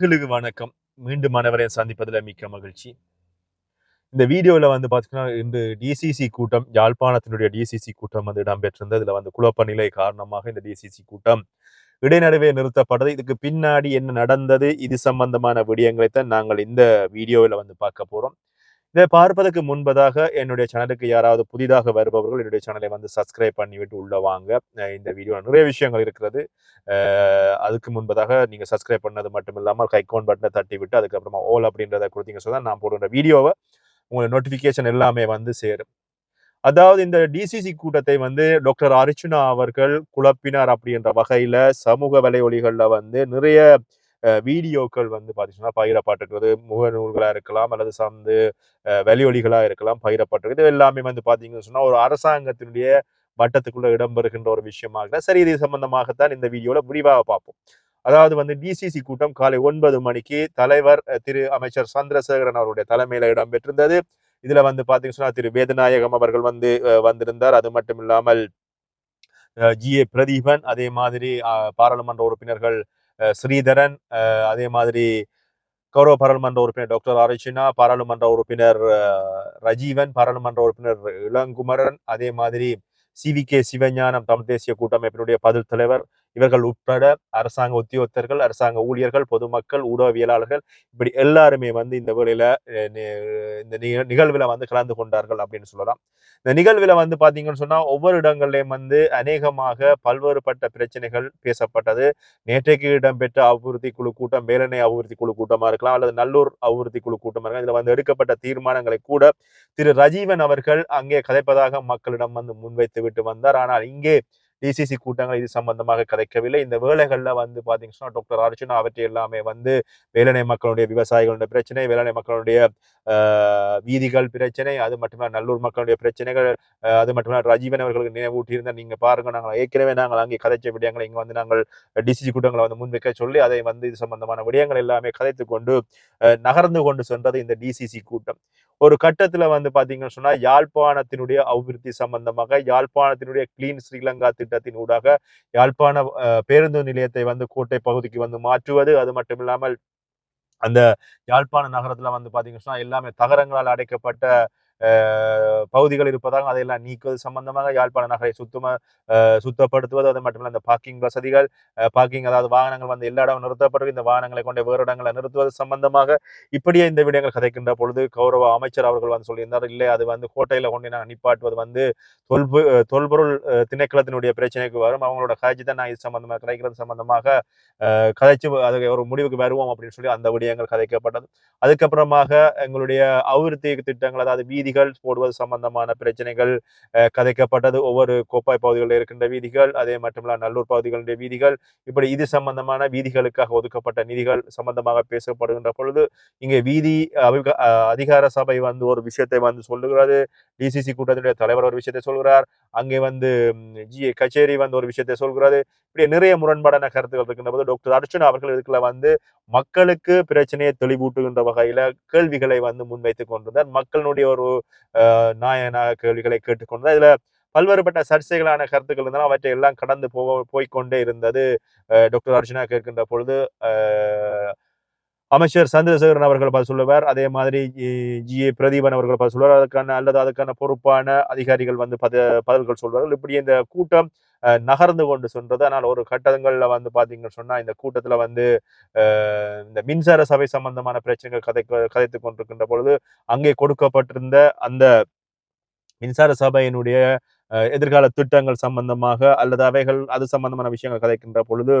உங்களுக்கு வணக்கம். மீண்டும் அனைவரையும் சந்திப்பதில் மிக்க மகிழ்ச்சி. இந்த வீடியோவில் வந்து பார்த்தீங்கன்னா இந்த டிசிசி கூட்டம் யாழ்ப்பாணத்தினுடைய டிசிசி கூட்டம் வந்து இடம்பெற்றிருந்தது. இதில் வந்து குழப்ப நிலை காரணமாக இந்த டிசிசி கூட்டம் இடைநடுவே நிறுத்தப்பட்டது. இதுக்கு பின்னாடி என்ன நடந்தது இது சம்பந்தமான விடயங்களைத்தான் நாங்கள் இந்த வீடியோவில் வந்து பார்க்க போகிறோம் இதை பார்ப்பதற்கு முன்பதாக என்னுடைய சேனலுக்கு யாராவது புதிதாக வருபவர்கள் என்னுடைய சேனலை வந்து சப்ஸ்கிரைப் பண்ணிவிட்டு உள்ள வாங்க. இந்த வீடியோ நிறைய விஷயங்கள் இருக்கிறது. அதுக்கு முன்பதாக நீங்கள் சப்ஸ்கிரைப் பண்ணது மட்டும் இல்லாமல் கைக்கோன் பட்டனை தட்டி விட்டு அதுக்கப்புறமா ஓல் அப்படின்றத கொடுத்தீங்க சொன்னால் நான் போடுற வீடியோவை உங்களுக்கு நோட்டிஃபிகேஷன் எல்லாமே வந்து சேரும். அதாவது இந்த டிசிசி கூட்டத்தை வந்து டாக்டர் அர்ச்சுனா அவர்கள் குழப்பினார் அப்படின்ற வகையில் சமூக வலையொலிகள்ல வந்து நிறைய வீடியோக்கள் வந்து பார்த்தீங்கன்னா பகிரப்பட்டிருக்கிறது. முகநூல்களாக இருக்கலாம் அல்லது சார்ந்து வெளியொலிகளாக இருக்கலாம் பகிரப்பட்டிருக்கு இது எல்லாமே வந்து பார்த்தீங்கன்னு சொன்னால் ஒரு அரசாங்கத்தினுடைய வட்டத்துக்குள்ளே இடம்பெறுகின்ற ஒரு விஷயமாக சரி இது சம்பந்தமாகத்தான் இந்த வீடியோவில் விரிவாக பார்ப்போம். அதாவது வந்து டிசிசி கூட்டம் காலை ஒன்பது மணிக்கு தலைவர் திரு அமைச்சர் சந்திரசேகரன் அவருடைய தலைமையில இடம்பெற்றிருந்தது. இதுல வந்து பாத்தீங்கன்னா திரு வேதநாயகம் அவர்கள் வந்து வந்திருந்தார். அது மட்டும் இல்லாமல் ஜி. ஏ. பிரதீபன் அதே மாதிரி பாராளுமன்ற உறுப்பினர்கள் ஸ்ரீதரன் அஹ், அதே மாதிரி கௌரவ பாராளுமன்ற உறுப்பினர் டாக்டர் ஆரோச்சினா பாராளுமன்ற உறுப்பினர் அஹ், ரஜீவன் பாராளுமன்ற உறுப்பினர் இளங்குமரன் அதே மாதிரி சிவி கே சிவஞானம் தமிழ் தேசிய கூட்டமைப்பினுடைய பதில் தலைவர் இவர்கள் உட்பட அரசாங்க உத்தியோகத்தர்கள் அரசாங்க ஊழியர்கள் பொதுமக்கள் ஊடகவியலாளர்கள் இப்படி எல்லாருமே வந்து இந்த வேலையில இந்த நிகழ்வில் வந்து கலந்து கொண்டார்கள் அப்படின்னு சொல்லலாம். இந்த நிகழ்வில் வந்து பார்த்தீங்கன்னு சொன்னால் ஒவ்வொரு இடங்கள்லையும் வந்து அநேகமாக பல்வேறுபட்ட பிரச்சனைகள் பேசப்பட்டது. நேற்றைக்கு இடம்பெற்ற அபிவிருத்தி குழு கூட்டம் வேலனை அபிவிருத்தி குழு கூட்டமாக இருக்கலாம் அல்லது நல்லூர் அபிவிருத்தி குழு கூட்டமாக இருக்கலாம். இதில் வந்து எடுக்கப்பட்ட தீர்மானங்களை கூட திரு ரஜீவன் அவர்கள் அங்கே கதைப்பதாக மக்களிடம் வந்து முன்வைத்து விட்டு வந்தார். ஆனால் இங்கே டிசிசி கூட்டங்கள் இது சம்பந்தமாக கதைக்கவில்லை. இந்த வேலைகள்ல வந்து பாத்தீங்கன்னா டாக்டர் அர்ஜுனா அவற்றை எல்லாமே வந்து வேலனை மக்களுடைய விவசாயிகளுடைய பிரச்சனை வேலனை மக்களுடைய வீதிகள் பிரச்சனை அது மட்டுமல்ல நல்லூர் மக்களுடைய பிரச்சனைகள் அது மட்டுமல்ல ரஜீவன் அவர்களுக்கு நினைவூட்டியிருந்தால் நீங்க பாருங்க நாங்கள் ஏற்கனவே நாங்கள் அங்கே கதைச்ச விடயங்களை இங்க வந்து நாங்கள் டிசிசி கூட்டங்களை வந்து முன்வைக்க சொல்லி அதை வந்து இது சம்பந்தமான விடயங்கள் எல்லாமே கதைத்து கொண்டு அஹ், நகர்ந்து கொண்டு சென்றது இந்த டிசிசி கூட்டம். ஒரு கட்டத்துல வந்து பாத்தீங்கன்னு சொன்னா யாழ்ப்பாணத்தினுடைய அபிவிருத்தி சம்பந்தமாக யாழ்ப்பாணத்தினுடைய கிளீன் ஸ்ரீலங்கா திட்டத்தின் ஊடாக யாழ்ப்பாண பேருந்து நிலையத்தை வந்து கோட்டை பகுதிக்கு வந்து மாற்றுவது அது மட்டும் இல்லாமல் அந்த யாழ்ப்பாண நகரத்துல வந்து பாத்தீங்கன்னு சொன்னா எல்லாமே தகரங்களால் அடைக்கப்பட்ட பகுதிகள் இருப்பதாக அதையெல்லாம் நீக்குவது சம்பந்தமாக யாழ்ப்பாண நகரை சுத்தமாக சுத்தப்படுத்துவது அது மட்டுமல்ல அந்த பார்க்கிங் வசதிகள் பார்க்கிங் அதாவது வாகனங்கள் வந்து எல்லா இடமும் நிறுத்தப்பட்டு இந்த வாகனங்களை கொண்டு வேறு இடங்களை நிறுத்துவது சம்பந்தமாக இப்படியே இந்த விடயங்கள் கதைக்கின்ற பொழுது கௌரவ அமைச்சர் அவர்கள் வந்து சொல்லியிருந்தார். இல்லை அது வந்து கோட்டையில் கொண்டு நாங்கள் நிப்பாட்டுவது வந்து தொல்பு தொல்பொருள் திணைக்களத்தினுடைய பிரச்சனைக்கு வரும். அவங்களோட காட்சி தான் நான் இது சம்பந்தமாக கிடைக்கிறது சம்பந்தமாக கதைச்சு அது ஒரு முடிவுக்கு வருவோம் அப்படின்னு சொல்லி அந்த விடயங்கள் கதைக்கப்பட்டது. அதுக்கப்புறமாக எங்களுடைய அபிவிருத்தி திட்டங்கள் அதாவது வீதிகள் போடுவது சம்பந்தமான பிரச்சனைகள் கதைக்கப்பட்டது ஒவ்வொரு கோப்பாய் பகுதிகளில் இருக்கின்ற வீதிகள் அதே மட்டுமல்ல நல்லூர் பகுதிகளுடைய வீதிகள் இப்படி இது சம்பந்தமான வீதிகளுக்காக ஒதுக்கப்பட்ட நிதிகள் சம்பந்தமாக பேசப்படுகின்ற பொழுது இங்கே வீதி அதிகார சபை வந்து ஒரு விஷயத்தை வந்து சொல்லுகிறது. டிசிசி கூட்டத்தினுடைய தலைவர் ஒரு விஷயத்தை சொல்கிறார். அங்கே வந்து ஜி கச்சேரி வந்து ஒரு விஷயத்தை சொல்கிறது. இப்படி நிறைய முரண்பாடான கருத்துக்கள் இருக்கின்ற போது டாக்டர் அர்ச்சுனா அவர்கள் இதுக்குள்ள வந்து மக்களுக்கு பிரச்சனையை தெளிவூட்டுகின்ற வகையில கேள்விகளை வந்து முன்வைத்துக் கொண்டிருந்தார். மக்களுடைய ஒரு அஹ், கேள்விகளை கேட்டுக்கொண்டார் இதுல பல்வேறுபட்ட சர்ச்சைகளான கருத்துக்கள் இருந்தாலும் அவற்றை எல்லாம் கடந்து போ போய்க்கொண்டே இருந்தது. அஹ், டாக்டர் அர்ஜுனா கேட்கின்ற பொழுது அஹ், அமைச்சர் சந்திரசேகரன் அவர்கள் பதில் சொல்லுவார். அதே மாதிரி ஜி ஏ பிரதீபன் அவர்கள் பதில் சொல்லுவார். அதுக்கான அல்லது அதுக்கான பொறுப்பான அதிகாரிகள் வந்து பத பதில்கள் சொல்வார்கள். இப்படி இந்த கூட்டம் நகர்ந்து கொண்டு சென்றது. அதனால் ஒரு கட்டங்களில் வந்து பார்த்தீங்கன்னு சொன்னால் இந்த கூட்டத்தில் வந்து இந்த மின்சார சபை சம்பந்தமான பிரச்சனைகள் கதை கதைத்து கொண்டிருக்கின்ற பொழுது அங்கே கொடுக்கப்பட்டிருந்த அந்த மின்சார சபையினுடைய எதிர்கால திட்டங்கள் சம்பந்தமாக அல்லது அவைகள் அது சம்பந்தமான விஷயங்கள் கதைக்கின்ற பொழுது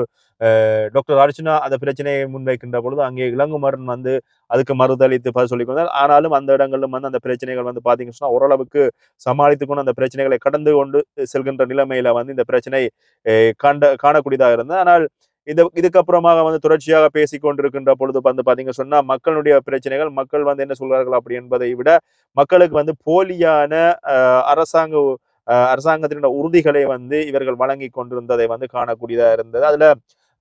டாக்டர் அர்ச்சனா அந்த பிரச்சனையை முன்வைக்கின்ற பொழுது அங்கே இளங்குமரன் வந்து அதுக்கு மறுதளித்து பதில் சொல்லிக் கொண்டார் ஆனாலும் அந்த இடங்களிலும் வந்து அந்த பிரச்சனைகள் வந்து பார்த்தீங்கன்னு சொன்னால் ஓரளவுக்கு சமாளித்து கொண்டு அந்த பிரச்சனைகளை கடந்து கொண்டு செல்கின்ற நிலைமையில வந்து இந்த பிரச்சனை காண்ட கண்ட காணக்கூடியதாக இருந்தது. ஆனால் இது இதுக்கப்புறமாக வந்து தொடர்ச்சியாக பேசிக் கொண்டிருக்கின்ற பொழுது வந்து பார்த்தீங்க சொன்னால் மக்களுடைய பிரச்சனைகள் மக்கள் வந்து என்ன சொல்கிறார்கள் அப்படி என்பதை விட மக்களுக்கு வந்து போலியான அரசாங்க அரசாங்கத்தினுடைய உறுதிகளை வந்து இவர்கள் வழங்கி கொண்டிருந்ததை வந்து காணக்கூடியதா இருந்தது. அதுல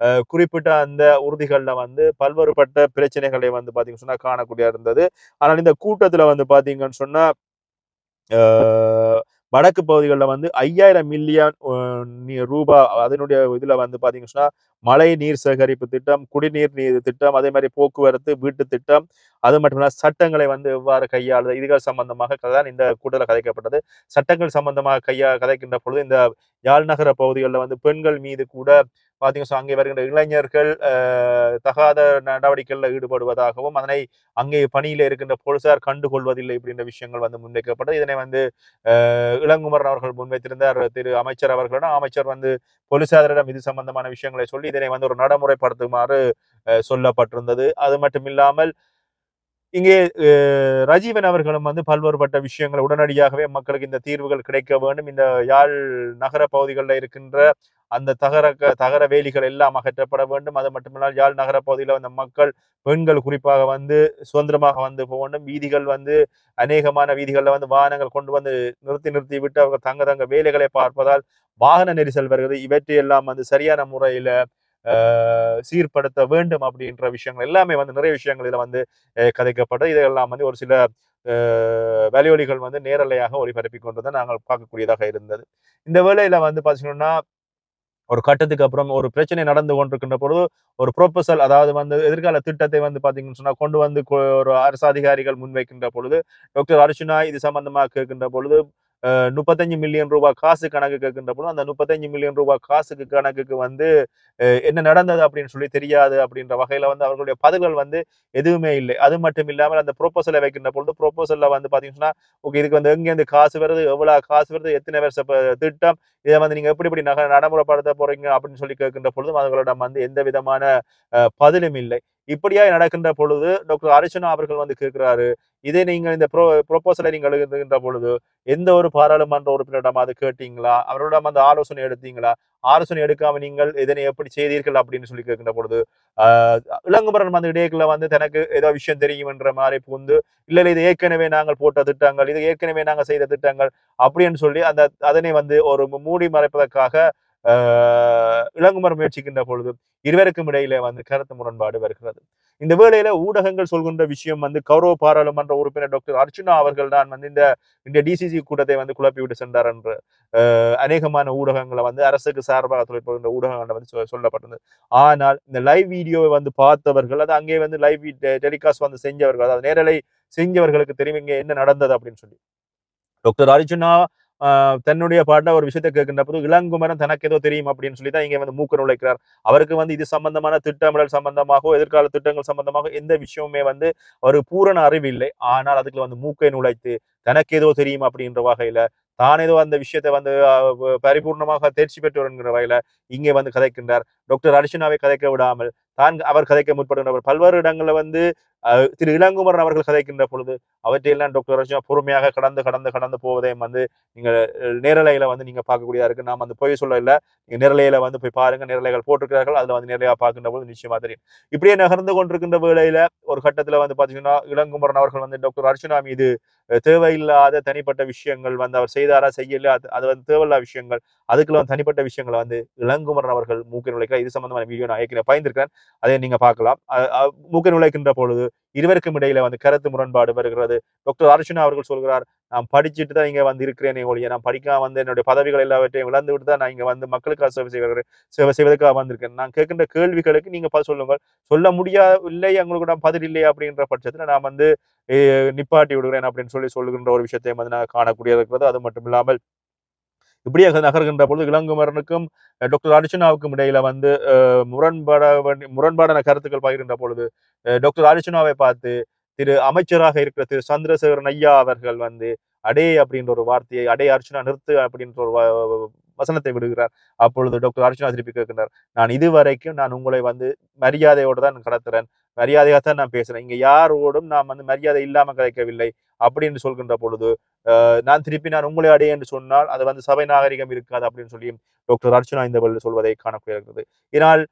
அஹ், குறிப்பிட்ட அந்த உறுதிகள்ல வந்து பல்வேறுபட்ட பிரச்சனைகளை வந்து பாத்தீங்கன்னு சொன்னா காணக்கூடியதாக இருந்தது. ஆனால் இந்த கூட்டத்துல வந்து பாத்தீங்கன்னு சொன்னா வடக்கு பகுதிகளில் வந்து ஐயாயிரம் மில்லியன் ரூபா அதனுடைய இதில் வந்து பார்த்தீங்கன்னா மழை நீர் சேகரிப்பு திட்டம் குடிநீர் நீர் திட்டம் அதே மாதிரி போக்குவரத்து வீட்டு திட்டம் அது மட்டுமல்ல சட்டங்களை வந்து எவ்வாறு கையாளுது இதுகள் சம்பந்தமாக தான் இந்த கூட்டத்தில் கதைக்கப்பட்டது. சட்டங்கள் சம்பந்தமாக கையா கதைக்கின்ற பொழுது இந்த யாழ் நகர பகுதிகளில் வந்து பெண்கள் மீது கூட பார்த்தீங்கன்னா அங்கே வருகின்ற இளைஞர்கள் தகாத நடவடிக்கைகளில் ஈடுபடுவதாகவும் அதனை அங்கே பணியில் இருக்கின்ற போலீசார் கண்டுகொள்வதில்லை இப்படின்ற விஷயங்கள் வந்து முன்வைக்கப்பட்டது. இதனை வந்து இளங்குமரன் அவர்கள் முன்வைத்திருந்தார் திரு அமைச்சர் அவர்களிடம். அமைச்சர் வந்து போலீசாரிடம் இது சம்பந்தமான விஷயங்களை சொல்லி இதனை வந்து ஒரு நடைமுறைப்படுத்துமாறு சொல்லப்பட்டிருந்தது. அது மட்டும் இல்லாமல் இங்கே ரஜீவன் அவர்களும் வந்து பல்வேறுபட்ட விஷயங்களை உடனடியாகவே மக்களுக்கு இந்த தீர்வுகள் கிடைக்க வேண்டும். இந்த யாழ் நகர பகுதிகளில் இருக்கின்ற அந்த தகர க- தகர வேலிகள் எல்லாம் அகற்றப்பட வேண்டும். அது மட்டுமில்லாமல் யாழ் நகர பகுதியில் வந்த மக்கள் பெண்கள் குறிப்பாக வந்து சுதந்திரமாக வந்து போக வேண்டும். வீதிகள் வந்து அநேகமான வீதிகளில் வந்து வாகனங்கள் கொண்டு வந்து நிறுத்தி நிறுத்தி விட்டு அவங்க தங்க தங்க வேலைகளை பார்ப்பதால் வாகன நெரிசல் வருகிறது. இவற்றையெல்லாம் வந்து சரியான முறையில் சீர்படுத்த வேண்டும் அப்படின்ற விஷயங்கள் எல்லாமே வந்து நிறைய விஷயங்கள் வந்து கதைக்கப்பட்டது இதெல்லாம் வந்து ஒரு சில வலியொலிகள் வந்து நேரலையாக ஒளிபரப்பி கொண்டு தான் நாங்கள் பார்க்கக்கூடியதாக இருந்தது. இந்த வேளையில வந்து பார்த்தீங்கன்னா ஒரு கட்டத்துக்கு அப்புறம் ஒரு பிரச்சனை நடந்து கொண்டிருக்கின்ற பொழுது ஒரு ப்ரொபசல் அதாவது வந்து எதிர்கால திட்டத்தை வந்து பார்த்தீங்கன்னு சொன்னா கொண்டு வந்து ஒரு அரசு அதிகாரிகள் முன்வைக்கின்ற பொழுது டாக்டர் அர்ச்சுனா இது சம்பந்தமாக கேட்கின்ற பொழுது முப்பத்தஞ்சு மில்லியன் ரூபாய் காசு கணக்கு கேட்கின்ற பொழுது அந்த முப்பத்தஞ்சு மில்லியன் ரூபாய் காசுக்கு கணக்குக்கு வந்து என்ன நடந்தது அப்படின்னு சொல்லி தெரியாது அப்படின்ற வகையில் வந்து அவர்களுடைய பதில்கள் வந்து எதுவுமே இல்லை. அது மட்டும் இல்லாமல் அந்த ப்ரொபோசலை வைக்கின்ற பொழுது ப்ரொபோசல்ல வந்து பார்த்தீங்கன்னா ஓகே இதுக்கு வந்து எங்கேருந்து காசு வருது எவ்வளோ காசு வருது எத்தனை வருஷ திட்டம் இதை வந்து நீங்கள் எப்படி இப்படி நக நடைமுறைப்படுத்த போகிறீங்க அப்படின்னு சொல்லி கேட்கின்ற பொழுதும் அவர்களிடம் வந்து எந்த விதமான பதிலும் இல்லை. இப்படியா நடக்கின்ற பொழுது டாக்டர் அரிசனா அவர்கள் வந்து கேட்கிறாரு இதை நீங்க இந்த ப்ரோ ப்ரொபோசலை நீங்கள் எழுதுகின்ற பொழுது எந்த ஒரு பாராளுமன்ற உறுப்பினரிடம் அது கேட்டீங்களா? அவரிடம் அந்த ஆலோசனை எடுத்தீங்களா? ஆலோசனை எடுக்காம நீங்கள் இதனை எப்படி செய்தீர்கள் அப்படின்னு சொல்லி கேட்கின்ற பொழுது ஆஹ் இளங்குமரன் வந்து இடையக்குள்ள வந்து தனக்கு ஏதோ விஷயம் தெரியும் என்ற மாதிரி புகுந்து இல்ல இல்ல இது ஏற்கனவே நாங்கள் போட்ட திட்டங்கள் இது ஏற்கனவே நாங்கள் செய்த திட்டங்கள் அப்படின்னு சொல்லி அந்த அதனை வந்து ஒரு மூடி மறைப்பதற்காக ஆஹ் முயற்சிக்கின்ற பொழுது இருவருக்கும் இடையிலே வந்து கருத்து முரண்பாடு வருகிறது. இந்த வேளையில ஊடகங்கள் சொல்கின்ற விஷயம் வந்து கௌரவ பாராளுமன்ற உறுப்பினர் டாக்டர் அர்ச்சுனா அவர்கள் தான் வந்து இந்த இந்த டிசிசி கூட்டத்தை வந்து குழப்பிவிட்டு சென்றார் என்று ஆஹ் அநேகமான ஊடகங்களை வந்து அரசுக்கு சார்பாக தொழிற்படுகின்ற ஊடகங்களை வந்து சொல்லப்பட்டது. சொல்லப்பட்டிருந்தது ஆனால் இந்த லைவ் வீடியோவை வந்து பார்த்தவர்கள் அது அங்கே வந்து லைவ் டெலிகாஸ்ட் வந்து செஞ்சவர்கள் அதாவது நேரலை செஞ்சவர்களுக்கு தெரியும் இங்கே என்ன நடந்தது அப்படின்னு சொல்லி. டாக்டர் அர்ஜுனா தன்னுடைய பாட்டில் ஒரு விஷயத்தை கேட்கின்ற போது இளங்குமரன் தனக்கு ஏதோ தெரியும் அப்படின்னு சொல்லி தான் இங்கே வந்து மூக்க நுழைக்கிறார். அவருக்கு வந்து இது சம்பந்தமான திட்டமிடல் சம்பந்தமாகவோ எதிர்கால திட்டங்கள் சம்பந்தமாக எந்த விஷயமுமே வந்து ஒரு பூரண அறிவு இல்லை. ஆனால் அதுக்குள்ள வந்து மூக்கை நுழைத்து தனக்கு ஏதோ தெரியும் அப்படின்ற வகையில தான் ஏதோ அந்த விஷயத்தை வந்து பரிபூர்ணமாக தேர்ச்சி பெற்றவர் என்கிற வகையில இங்கே வந்து கதைக்கின்றார். டாக்டர் அர்ச்சனாவை கதைக்க விடாமல் தான் அவர் கதைக்க முற்படுகின்றவர். பல்வேறு இடங்களில் வந்து திரு இளங்குமரன் அவர்கள் கதைக்கின்ற பொழுது அவற்றையெல்லாம் டாக்டர் அர்ச்சனா பொறுமையாக கடந்து கடந்து கடந்து போவதையும் வந்து நீங்க நேரலையில வந்து நீங்க பார்க்கக்கூடியதா இருக்கு. நாம் அந்த பொய் சொல்ல இல்ல. நீங்க நேரலையில வந்து போய் பாருங்க. நேரலைகள் போட்டிருக்கிறார்கள். அதுல வந்து நேரலையா பார்க்கின்ற பொழுது நிச்சயமா தெரியும். இப்படியே நகர்ந்து கொண்டிருக்கின்ற வேளையில ஒரு கட்டத்துல வந்து பாத்தீங்கன்னா இளங்குமரன் அவர்கள் வந்து டாக்டர் அர்ச்சனா மீது தேவையில்லாத தனிப்பட்ட விஷயங்கள் வந்து அவர் செய்தாரா செய்யல அது அது வந்து தேவையில்லாத விஷயங்கள் அதுக்குள்ள வந்து தனிப்பட்ட விஷயங்களை வந்து இளங்குமரன் அவர்கள் மூக்க நுழைக்கிறார் இது சம்பந்தமான வீடியோ நான் ஏற்கனவே பயந்திருக்கிறேன் அதை நீங்க பார்க்கலாம். அஹ், மூக்க நுழைக்கின்ற பொழுது இருவருக்கும் இடையில வந்து கருத்து முரண்பாடு வருகிறது. டாக்டர் அர்ஜுனா அவர்கள் சொல்கிறார் நான் படிச்சுட்டு தான் இங்க வந்து இருக்கிறேனே ஒழிய நான் படிக்காம வந்து என்னுடைய பதவிகள் எல்லாவற்றையும் இழந்து விட்டு தான் நான் இங்க வந்து மக்களுக்காக சேவை செய்வதற்கு சேவை செய்வதற்காக வந்திருக்கேன். நான் கேட்கின்ற கேள்விகளுக்கு நீங்க பதில் சொல்லுங்கள். சொல்ல முடியவில்லை எங்களுக்கு பதில் இல்லை அப்படின்ற பட்சத்துல நான் வந்து நிப்பாட்டி விடுகிறேன் அப்படின்னு சொல்லி சொல்லுகின்ற ஒரு விஷயத்தையும் வந்து நான் காணக்கூடியது இருக்கிறது. அது மட்டும் இல்லாமல் இப்படியே நகர்கின்ற பொழுது இளங்குமரனுக்கும் டாக்டர் அர்ச்சனாவுக்கும் இடையில வந்து முரண்பாட வேண்டி முரண்பாடான கருத்துக்கள் பகிர்கின்ற பொழுது டாக்டர் அர்ச்சனாவை பார்த்து திரு அமைச்சராக இருக்கிற திரு சந்திரசேகரன் ஐயா அவர்கள் வந்து அடே அப்படின்ற ஒரு வார்த்தையை அடே அர்ச்சனா நிறுத்து அப்படின்ற ஒரு வ- வசனத்தை விடுகிறார். அப்பொழுது டாக்டர் அர்ச்சனா திருப்பி கேட்கின்றார் நான் இதுவரைக்கும் நான் உங்களை வந்து மரியாதையோடு தான் கடத்துறேன். மரியாதையாக தான் நான் பேசுறேன். இங்க யாரோடும் நான் வந்து மரியாதை இல்லாம கதைக்கவில்லை அப்படின்னு சொல்கின்ற பொழுது அஹ், நான் திருப்பி நான் உங்களை அடைய என்று சொன்னால் அது வந்து சபை நாகரிகம் இருக்காது அப்படின்னு சொல்லி டாக்டர் அர்ச்சனா இந்த சொல்வதை காணக்கூடியிருக்கிறது இதனால்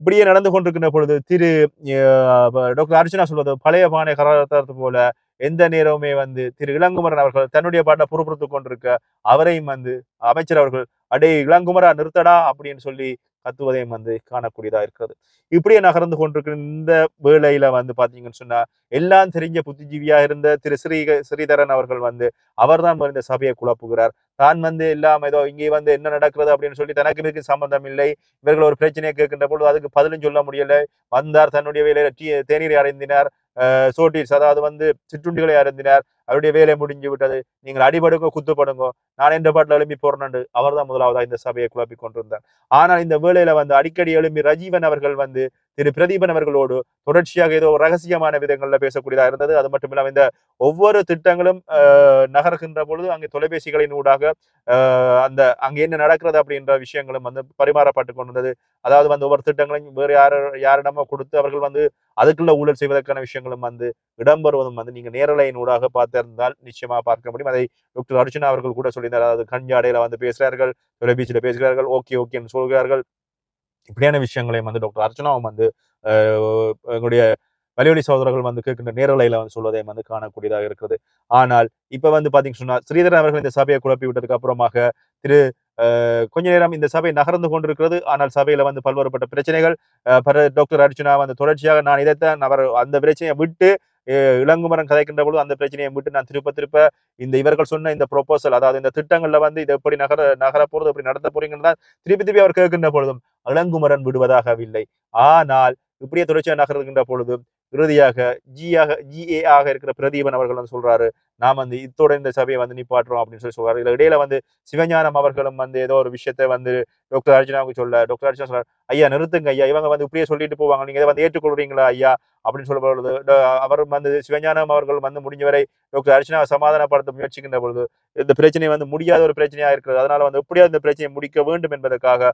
இப்படியே நடந்து கொண்டிருக்கின்ற பொழுது திரு அஹ், டாக்டர் அர்ச்சனா சொல்வது பழைய பானை கலாச்சாரத்தை போல எந்த நேரமுமே வந்து திரு இளங்குமரன் அவர்கள் தன்னுடைய பாட்டை பொறுப்புறுத்து கொண்டிருக்க அவரையும் வந்து அமைச்சர் அவர்கள் அடே இளங்குமரா நிறுத்தடா அப்படின்னு சொல்லி கத்துவதையும் வந்து காணக்கூடியதா இருக்கிறது. இப்படியே நகர்ந்து கொண்டிருக்கிற இந்த வேளையில வந்து பாத்தீங்கன்னு சொன்னா எல்லாம் தெரிஞ்ச புத்திஜீவியா இருந்த திரு ஸ்ரீ ஸ்ரீதரன் அவர்கள் வந்து அவர்தான் இந்த சபையை குழப்புகிறார். தான் வந்து எல்லாம் ஏதோ இங்கே வந்து என்ன நடக்கிறது அப்படின்னு சொல்லி தனக்கு இதுக்கு சம்பந்தம் இல்லை. இவர்கள் ஒரு பிரச்சனையை கேட்கின்ற பொழுது அதுக்கு பதிலும் சொல்ல முடியல. வந்தார் தன்னுடைய வேலையில தேநீரை அடைந்தினார் சோட்டீஸ் அதாவது வந்து சிற்றுண்டிகளை அருந்தினார். அவருடைய வேலை முடிஞ்சு விட்டது. நீங்கள் அடிபடுங்க குத்துப்படுங்க. நான் எந்த பாட்டில் எழுப்பி போறேன்னு அவர் தான் முதலாவதா இந்த சபையை குழப்பி கொண்டிருந்தார். ஆனால் இந்த வேலையில வந்து அடிக்கடி எழும்பி ரஜீவன் அவர்கள் வந்து திரு பிரதீபன் அவர்களோடு தொடர்ச்சியாக ஏதோ ரகசியமான விதங்கள்ல பேசக்கூடியதாக இருந்தது. அது மட்டும் இல்லாமல் இந்த ஒவ்வொரு திட்டங்களும் நகர்கின்ற பொழுது அங்கே தொலைபேசிகளின் ஊடாக அந்த அங்க என்ன நடக்கிறது அப்படின்ற விஷயங்களும் வந்து பரிமாறப்பட்டு கொண்டிருந்தது. அதாவது வந்து ஒவ்வொரு திட்டங்களையும் வேறு யார் யாரிடமோ கொடுத்து அவர்கள் வந்து அதுக்குள்ள ஊழல் செய்வதற்கான விஷயங்களும் வந்து இடம்பெறுவதும் வந்து நீங்க நேரலையின் ஊடாக பார்த்து பார்த்திருந்தால் நிச்சயமா பார்க்க முடியும். அதை டாக்டர் அர்ஜுனா அவர்கள் கூட சொல்லியிருந்தார். அதாவது கஞ்சாடையில வந்து பேசுகிறார்கள் தொலைபேசியில பேசுகிறார்கள் ஓகே ஓகேன்னு சொல்கிறார்கள். இப்படியான விஷயங்களையும் வந்து டாக்டர் அர்ச்சனாவும் வந்து எங்களுடைய வலியொலி சகோதரர்கள் வந்து கேட்கின்ற நேரலையில வந்து சொல்வதையும் வந்து காணக்கூடியதாக இருக்கிறது. ஆனால் இப்ப வந்து பாத்தீங்கன்னு சொன்னா ஸ்ரீதரன் அவர்கள் இந்த சபையை குழப்பி விட்டதுக்கு அப்புறமாக திரு கொஞ்ச நேரம் இந்த சபை நகர்ந்து கொண்டிருக்கிறது. ஆனால் சபையில வந்து பல்வேறுபட்ட பிரச்சனைகள் டாக்டர் அர்ஜுனா வந்து தொடர்ச்சியாக நான் இதைத்தான் அவர் அந்த பிரச்சனையை விட்டு இளங்குமரன் கதைக்கின்ற பொழுது அந்த பிரச்சனையை விட்டு நான் திருப்ப திருப்ப இந்த இவர்கள் சொன்ன இந்த ப்ரொபோசல் அதாவது இந்த திட்டங்கள்ல வந்து இதை எப்படி நகர நகர போறது எப்படி நடத்த போறீங்கன்னு தான் திருப்பி திருப்பி அவர் கேட்கின்ற பொழுதும் இளங்குமரன் விடுவதாகவில்லை. ஆனால் இப்படியே தொடர்ச்சியாக நகர்கின்ற பொழுது இறுதியாக ஜியாக ஜிஏ ஆக இருக்கிற பிரதீபன் அவர்கள் வந்து சொல்றாரு நாம் வந்து இத்தோட இந்த சபையை வந்து நிப்பாட்டுறோம் அப்படின்னு சொல்லி சொல்றாரு. இதுல இடையில வந்து சிவஞானம் அவர்களும் வந்து ஏதோ ஒரு விஷயத்தை வந்து டாக்டர் அர்ஜுனாவுக்கு சொல்ல டாக்டர் அர்ஜுனா சொல்றாரு ஐயா நிறுத்துங்க ஐயா இவங்க வந்து இப்படியே சொல்லிட்டு போவாங்க. நீங்க இதை வந்து ஏற்றுக்கொள்றீங்களா ஐயா? அப்படின்னு சொல்ல பொழுது அவர் வந்து சிவஞானம் அவர்கள் வந்து முடிஞ்சவரை டாக்டர் அர்ச்சனாவை சமாதானப்படுத்த முயற்சிக்கின்ற பொழுது இந்த பிரச்சனை வந்து முடியாத ஒரு பிரச்சனையா இருக்கிறது. அதனால வந்து எப்படியாவது இந்த பிரச்சனையை முடிக்க வேண்டும் என்பதற்காக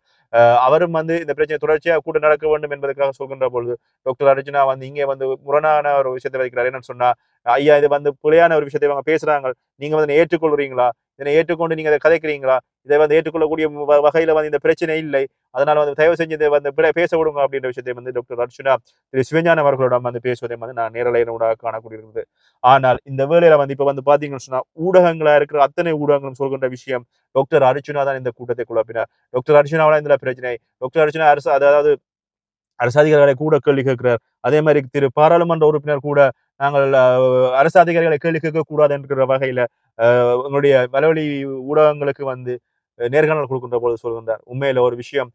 அவரும் வந்து இந்த பிரச்சனை தொடர்ச்சியாக கூட நடக்க வேண்டும் என்பதற்காக சொல்கின்ற பொழுது டாக்டர் அர்ஜுனா வந்து இங்கே வந்து முரணான ஒரு விஷயத்தை வைக்கிறார் என்னன்னு சொன்னா ஐயா இது வந்து பிழையான ஒரு விஷயத்தை இவங்க பேசுறாங்க. நீங்க வந்து ஏற்றுக்கொள்றீங்களா? இதனை ஏற்றுக்கொண்டு நீங்க அதை கதைக்கிறீங்களா? இதை வந்து ஏற்றுக்கொள்ளக்கூடிய வகையில வந்து இந்த பிரச்சனை இல்லை. அதனால வந்து தயவு செஞ்சு இதை வந்து பேச விடுங்க அப்படின்ற விஷயத்தை வந்து டாக்டர் அர்ச்சுனா திரு. சிவஞான அவர்களிடம் வந்து பேசுவதை வந்து நான் நேரலையினூடாக காணக்கூடியிருந்தது ஆனால் இந்த வேலையில வந்து இப்ப வந்து பாத்தீங்கன்னு சொன்னா ஊடகங்களா இருக்கிற அத்தனை ஊடகங்களும் சொல்கின்ற விஷயம் டாக்டர் அர்ச்சுனா தான் இந்த கூட்டத்தை குழப்பினார். டாக்டர் அர்ச்சுனாவால இந்த பிரச்சனை டாக்டர் அர்ச்சுனா அரசு அதாவது அரசு அதிகாரிகளை கூட கேள்வி கேட்கிறார். அதே மாதிரி திரு பாராளுமன்ற உறுப்பினர் கூட நாங்கள் அரசு அதிகாரிகளை கேள்வி கேட்க கூடாது என்கிற வகையில உங்களுடைய வலவழி ஊடகங்களுக்கு வந்து நேர்காணல் கொடுக்கின்ற போது சொல்கின்றார். உண்மையில ஒரு விஷயம்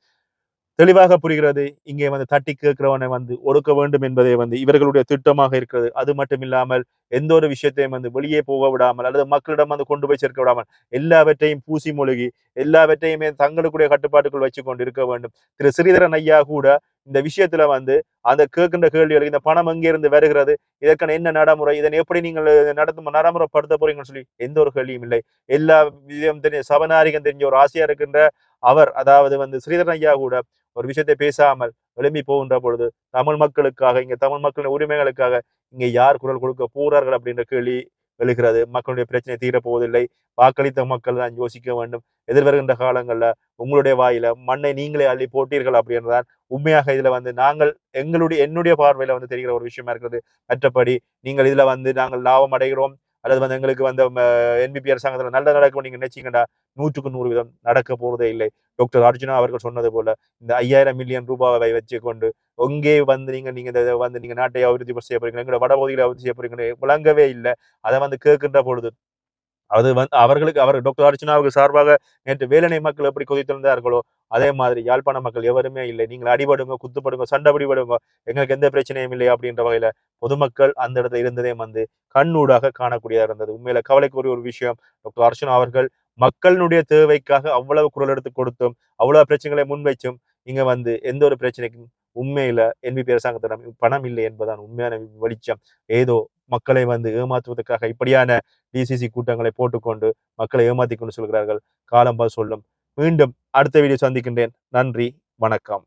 தெளிவாக புரிகிறது. இங்கே வந்து தட்டி கேட்கிறவனை வந்து ஒடுக்க வேண்டும் என்பதே வந்து இவர்களுடைய திட்டமாக இருக்கிறது. அது மட்டும் இல்லாமல் எந்த ஒரு விஷயத்தையும் வந்து வெளியே போக விடாமல் அல்லது மக்களிடம் வந்து கொண்டு போய் சேர்க்க விடாமல் எல்லாவற்றையும் பூசி மொழிகி எல்லாவற்றையுமே தங்களுக்குடைய கட்டுப்பாட்டுக்குள் வச்சு கொண்டு இருக்க வேண்டும். திரு ஸ்ரீதரன் ஐயா கூட இந்த விஷயத்துல வந்து அந்த கேட்கின்ற கேள்விகளுக்கு இந்த பணம் எங்கிருந்து வருகிறது? இதற்கான என்ன நடைமுறை? இதனை எப்படி நீங்கள் நடத்தும் நடைமுறைப்படுத்த போறீங்கன்னு சொல்லி எந்த ஒரு கேள்வியும் இல்லை. எல்லா விதம் தெரிஞ்ச சபநாரிகம் தெரிஞ்ச ஒரு ஆசையா இருக்கின்ற அவர் அதாவது வந்து ஸ்ரீதரன் ஐயா கூட ஒரு விஷயத்தை பேசாமல் விளம்பி போகின்ற பொழுது தமிழ் மக்களுக்காக இங்கே தமிழ் மக்களின் உரிமைகளுக்காக இங்கே யார் குரல் கொடுக்க போறார்கள் அப்படின்ற கேள்வி எழுகிறது. மக்களுடைய பிரச்சனை தீரப்போவதில்லை. வாக்களித்த மக்கள் தான் யோசிக்க வேண்டும். எதிர்வருகின்ற காலங்களில் உங்களுடைய வாயில மண்ணை நீங்களே அள்ளி போட்டீர்கள் அப்படின்றதான் உண்மையாக இதுல வந்து நாங்கள் எங்களுடைய என்னுடைய பார்வையில வந்து தெரிகிற ஒரு விஷயமா இருக்கிறது. மற்றபடி நீங்கள் இதுல வந்து நாங்கள் லாபம் அடைகிறோம். அல்லது வந்து எங்களுக்கு வந்து என்பிபி அரசாங்கத்தில் நல்ல நடக்கும் நீங்க நினைச்சிங்கன்னா நூற்றுக்கு நூறு விதம் நடக்க போறதே இல்லை. டாக்டர் அர்ஜுனா அவர்கள் சொன்னது போல இந்த ஐயாயிரம் மில்லியன் ரூபாவை வச்சு கொண்டு எங்கே வந்து நீங்க நீங்க வந்து நீங்க நாட்டை அபிவிருத்தி செய்ய போறீங்க எங்களோட வடபகுதியில் அபிவிருத்தி செய்ய போறீங்க விளங்கவே இல்லை. அதை வந்து கேட்கின்ற பொழுது அது வந்து அவர்களுக்கு அவர் டாக்டர் அர்ச்சனாவுக்கு சார்பாக நேற்று வேலனை மக்கள் எப்படி கொதித்திருந்தார்களோ அதே மாதிரி யாழ்ப்பாண மக்கள் எவருமே இல்லை. நீங்கள் அடிபடுங்க குத்துப்படுங்க சண்டை பிடிபடுங்க எங்களுக்கு எந்த பிரச்சனையும் இல்லை அப்படின்ற வகையில பொதுமக்கள் அந்த இடத்துல இருந்ததே வந்து கண்ணூடாக காணக்கூடியதாக இருந்தது. உண்மையில கவலைக்குரிய ஒரு விஷயம் டாக்டர் அர்ச்சனா அவர்கள் மக்களினுடைய தேவைக்காக அவ்வளவு குரல் எடுத்து கொடுத்தும் அவ்வளவு பிரச்சனைகளை முன்வைச்சும் இங்க வந்து எந்த ஒரு பிரச்சனைக்கும் உண்மையில என்பிபி அரசாங்கத்திடம் பணம் இல்லை என்பதான் உண்மையான வெளிச்சம். ஏதோ மக்களை வந்து ஏமாற்றுவதற்காக இப்படியான டிசிசி கூட்டங்களை போட்டுக்கொண்டு மக்களை ஏமாத்தி கொண்டு சொல்கிறார்கள். காலம் சொல்லும். மீண்டும் அடுத்த வீடியோ சந்திக்கின்றேன். நன்றி. வணக்கம்.